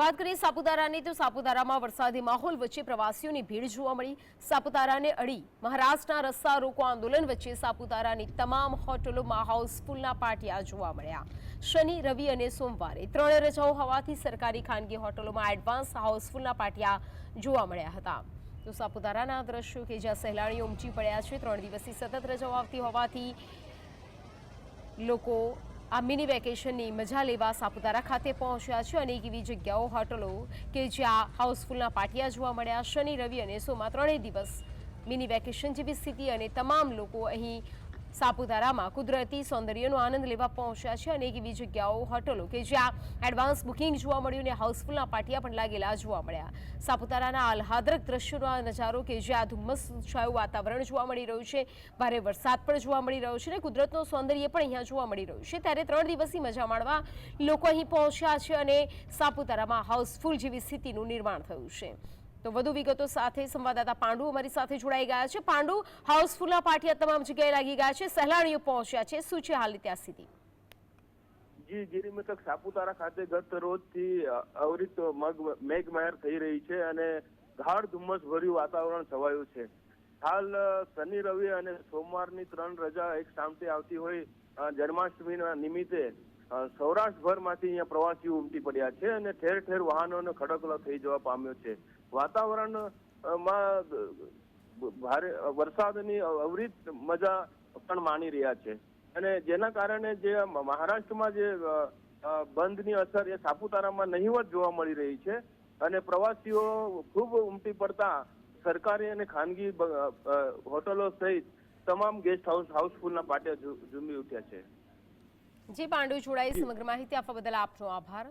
વાત કરીએ સાપુતારાની, તો સાપુતારામાં વરસાદી માહોલ વચ્ચે પ્રવાસીઓની ભીડ જોવા મળી. સાપુતારાને અડી મહારાષ્ટ્રના રસ્તા રોકો આંદોલન વચ્ચે સાપુતારાની તમામ હોટલોમાં હાઉસફુલના પાટિયા જોવા મળ્યા. શનિ, રવિ અને સોમવારે ત્રણ રજાઓ હોવાથી સરકારી ખાનગી હોટલોમાં એડવાન્સ હાઉસફુલના પાટિયા જોવા મળ્યા હતા. તો સાપુતારાના દ્રશ્યો કે જ્યાં સહેલાણીઓ ઉમટી પડ્યા છે, ત્રણ દિવસથી સતત રજાઓ આવતી હોવાથી લોકો આ મિની વેકેશનની મજા લેવા સાપુતારા ખાતે પહોંચ્યા છે અનેક એવી જગ્યાઓ, હોટલો કે જ્યાં હાઉસફુલના પાટિયા જોવા મળ્યા, શનિ, રવિ અને સોમાં ત્રણેય દિવસ મિની વેકેશન જેવી સ્થિતિ અને તમામ લોકો અહીં સાપુતારામાં કુદરતી સૌંદર્યનો આનંદ લેવા પહોંચ્યા છે અનેક એવી જગ્યાઓ, હોટલો કે જ્યાં એડવાન્સ બુકિંગ જોવા મળ્યું અને હાઉસફુલના પાટિયા પણ લાગેલા જોવા મળ્યા. સાપુતારાના આહલાદક દ્રશ્યોનો આ નજારો કે જ્યાં ધુમ્મસ છાયું વાતાવરણ જોવા મળી રહ્યું છે, ભારે વરસાદ પણ જોવા મળી રહ્યો છે અને કુદરતનું સૌંદર્ય પણ અહીંયા જોવા મળી રહ્યું છે. ત્યારે ત્રણ દિવસની મજા માણવા લોકો અહીં પહોંચ્યા છે અને સાપુતારામાં હાઉસફુલ જેવી સ્થિતિનું નિર્માણ થયું છે. તો વધુ વિગતો સાથે સંવાદદાતા પાંડુ અમારી સાથે જોડાઈ ગયા છે. પાંડુ, હાઉસફુલના પાટિયા તમામ જગ્યાએ લાગી ગયા છે. સહેલાણીઓ પહોંચ્યા છે. શું છે હાલની ત્યાં સ્થિતિ? જી, ગિરિમથક સાપુતારા ખાતે ગત રોજથી અવિરત મેઘમહેર થઈ રહી છે અને ગાઢ ધુમ્મસ ભર્યું વાતાવરણ છવાયું છે. હાલ શનિ, રવિ અને સોમવારની ત્રણ રજા એક સામતે આવતી હોય જન્માષ્ટમીના નિમિત્તે સૌરાષ્ટ્રભરમાંથી અહીંયા પ્રવાસીઓ ઉમટી પડ્યા છે અને ઠેર ઠેર વાહનોનો ખડકલો થઈ જવા પામ્યો છે. વાતાવરણ અ, માં અ, ભારે વરસાદની અવિરત મજા પણ માણી રહ્યા છે. અને જેના કારણે જે મહારાષ્ટ્રમાં જે બંધની અસર એ સાપુતારામાં નહીવત જોવા મળી રહી છે અને પ્રવાસીઓ ખૂબ ઉમટી પડતા સરકારી અને ખાનગી હોટલો સહિત તમામ ગેસ્ટ હાઉસ હાઉસફુલના પાટે ઝૂમી ઉઠ્યા છે. જી પાંડુ જોડાઈ સમગ્ર માહિતી આપવા બદલ આપનો આભાર.